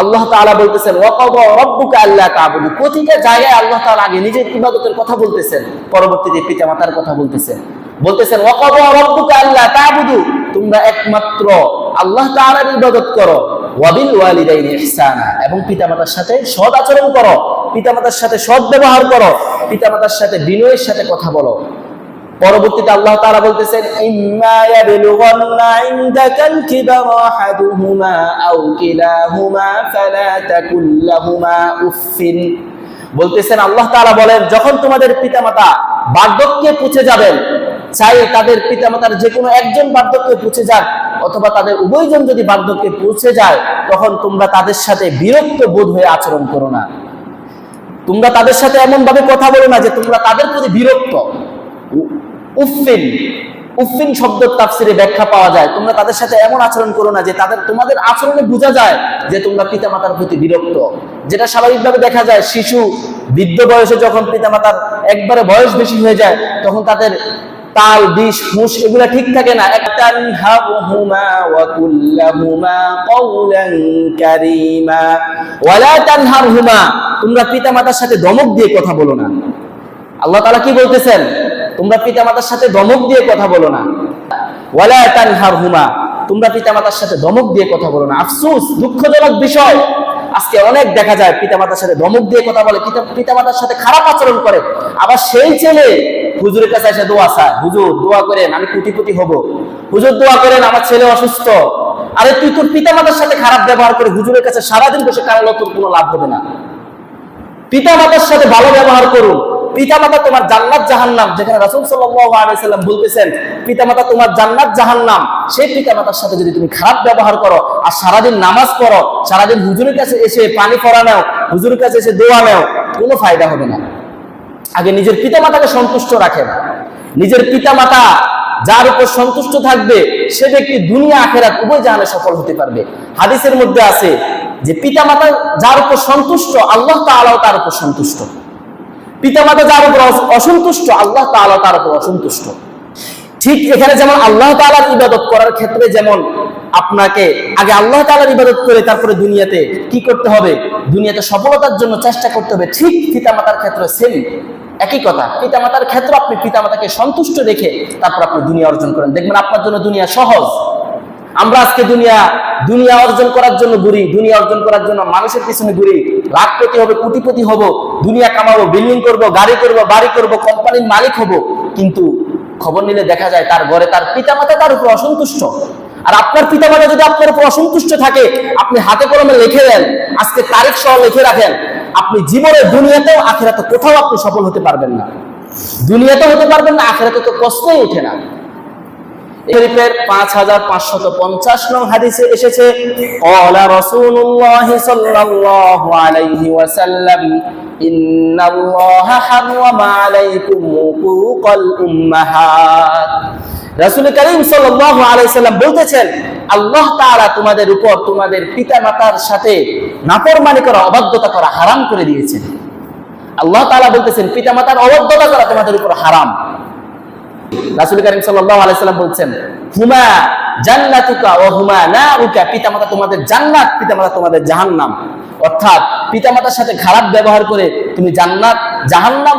আল্লাহ তাআলা বলতেছেন প্রতিটা জায়গায় আল্লাহ তাআলা আগে নিজের ইবাদতের কথা বলতেছেন। পরবর্তীতে পিতামাতার কথা বলতেছেন। বলতেছেন তোমরা একমাত্র আল্লাহ তাআলার ইবাদত করো। ওয়াবিল ওয়ালিদাইনি ইহসানা। এবং পিতামাতার সাথে সৎ আচরণ করো। পিতামাতার সাথে সৎ ব্যবহার করো। পিতামাতার সাথে বিনয়ের সাথে কথা বলো। পরবর্তীতে আল্লাহ তারা বলতেছেন বলতেছেন, আল্লাহ তারা বলেন, যখন তোমাদের পিতামাতা বার্ধক্যে পৌঁছে যাবেন, চাই তাদের পিতামাতার যে কোনো একজন বার্ধক্যে পুছে যাক, অথবা তাদের উভয়জন যদি বার্ধক্যে পৌঁছে যায়, তখন তোমরা তাদের সাথে বিরক্ত বোধ হয়ে আচরণ করো না। তোমরা তাদের সাথে এমন ভাবে কথা বলো না যে তোমরা তাদের প্রতি বিরক্ত। উফিন উফিন শব্দের তাফসিরে ব্যাখ্যা পাওয়া যায়। তোমরা তাদের সাথে এমন আচরণ করো না যে তাদের, তোমাদের আচরণে বোঝা যায় যে তোমরা পিতামাতার প্রতি বিরক্ত। যেটা স্বাভাবিকভাবে দেখা যায়, শিশু বৃদ্ধ বয়সে যখন পিতামাতার একবারে বয়স বেশি হয়ে যায়, তখন তাদের তাল, বিষ, হুঁশ এগুলা ঠিক থাকে না। তানহাবুহুমা ওয়া কুল্লাহুমা তোমরা পিতামাতার সাথে ধমক দিয়ে কথা বলো না। আল্লাহ তাআলা কি বলতেছেন? তোমরা পিতামাতার সাথে ধমক দিয়ে কথা বলো না। ওয়ালা তানহারহুমা, তোমরা পিতামাতার সাথে ধমক দিয়ে কথা বলো না। আফসোস, দুঃখজনক বিষয়। আজকে অনেক দেখা যায় পিতামাতার সাথে ধমক দিয়ে কথা বলে, পিতা পিতামাতার সাথে খারাপ আচরণ করে। আবার সেই ছেলে হুজুরের কাছে এসে দোয়া চায়, হুজুর, দোয়া করেন, আমি কোটিপতি হব। হুজুর, দোয়া করেন, আমার ছেলে অসুস্থ। আরে তুই তোর পিতামাতার সাথে খারাপ ব্যবহার করে হুজুরের কাছে সারাদিন বসে কারালো তোর কোনো লাভ হবে না। পিতা মাতার সাথে ভালো ব্যবহার করুন। পিতা মাতা তোমার জান্নাত জাহান্নাম, যেখানে রাসূল সাল্লাম বলতেছেন পিতা মাতা তোমার জান্নাত জাহান্নাম, সেই পিতা মাতার সাথে যদি তুমি খারাপ ব্যবহার করো আর সারাদিন নামাজ পড়ো, সারাদিন হুজুরের কাছে এসে পানি পড়া নাও, হুজুরের কাছে এসে দোয়া নাও, কোনো ফায়দা হবে না। আগে নিজের পিতা মাতাকে সন্তুষ্ট রাখেন নিজের পিতা মাতা যার উপর সন্তুষ্ট থাকবে, সে ব্যক্তি দুনিয়া, আখেরাত উভয় জাহানে সফল হতে পারবে। হাদিসের মধ্যে আছে যে পিতা মাতা যার উপর সন্তুষ্ট, আল্লাহ তা তাআলাও তার উপর সন্তুষ্ট। পিতা মাতা যার উপর অসন্তুষ্ট, আল্লাহ তাআলা তার উপর অসন্তুষ্ট। ঠিক এখানে যেমন আল্লাহ তাআলার ইবাদত করার ক্ষেত্রে যেমন আপনাকে আগে আল্লাহ তাআলার ইবাদত করে তারপরে দুনিয়াতে কি করতে হবে? দুনিয়াতে সফলতার জন্য চেষ্টা করতে হবে। ঠিক পিতামাতার ক্ষেত্রে সেম একই কথা। পিতামাতার ক্ষেত্রে আপনি পিতামাতাকে সন্তুষ্ট রেখে তারপর আপনি দুনিয়া অর্জন করেন। দেখবেন আপনার জন্য দুনিয়া সহজ। আমরা আজকে দুনিয়া দুনিয়া অর্জন করার জন্য ঘুরি, দুনিয়া অর্জন করার জন্য মানুষের পিছনে ঘুরি লাখপতি হবে, কোটিপতি হব, দুনিয়া কামাবো, বিল্ডিং করব, গাড়ি করব, বাড়ি করব, কোম্পানির মালিক হব, কিন্তু খবর নিলে দেখা যায় তার ঘরে তার পিতামাতা তার উপর অসন্তুষ্ট। আর আপনার পিতামাতা যদি আপনার উপর অসন্তুষ্ট থাকে, আপনি হাতে কলমে লিখে দেন, আজকে তারিখ সহ লিখে রাখেন, আপনি জীবনে দুনিয়াতেও আখেরাতে কোথাও আপনি সফল হতে পারবেন না। দুনিয়াতে হতে পারবেন না, আখেরাতে তো প্রশ্নই ওঠে না। শরীফের পাঁচ হাজার পাঁচশত পঞ্চাশ নং হাদিসে এসেছে রসুল্লাহ সাল্লাল্লাহু আলাইহি বলতেছেন, আল্লাহ তাআলা তোমাদের উপর তোমাদের পিতামাতার সাথে নাফরমানি করা, অবাধ্যতা করা হারাম করে দিয়েছেন। আল্লাহ তাআলা বলতেছেন, পিতামাতার অবাধ্যতা করা তোমাদের উপর হারাম। রাসূল করিম সাল্লাম বলছেন, হুমা জান্নাতুকা ওয়া হুমা নারুকা পিতামাতা তোমাদের জান্নাত, পিতামাতা তোমাদের জাহান্নাম। অর্থাৎ পিতামাতার সাথে খারাপ ব্যবহার করে তুমি জান্নাত, জাহান্নাম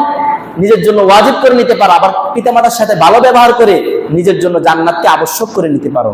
নিজের জন্য ওয়াজিব করে নিতে পারো, আবার পিতামাতার সাথে ভালো ব্যবহার করে নিজের জন্য জান্নাতকে আবশ্যক করে নিতে পারো।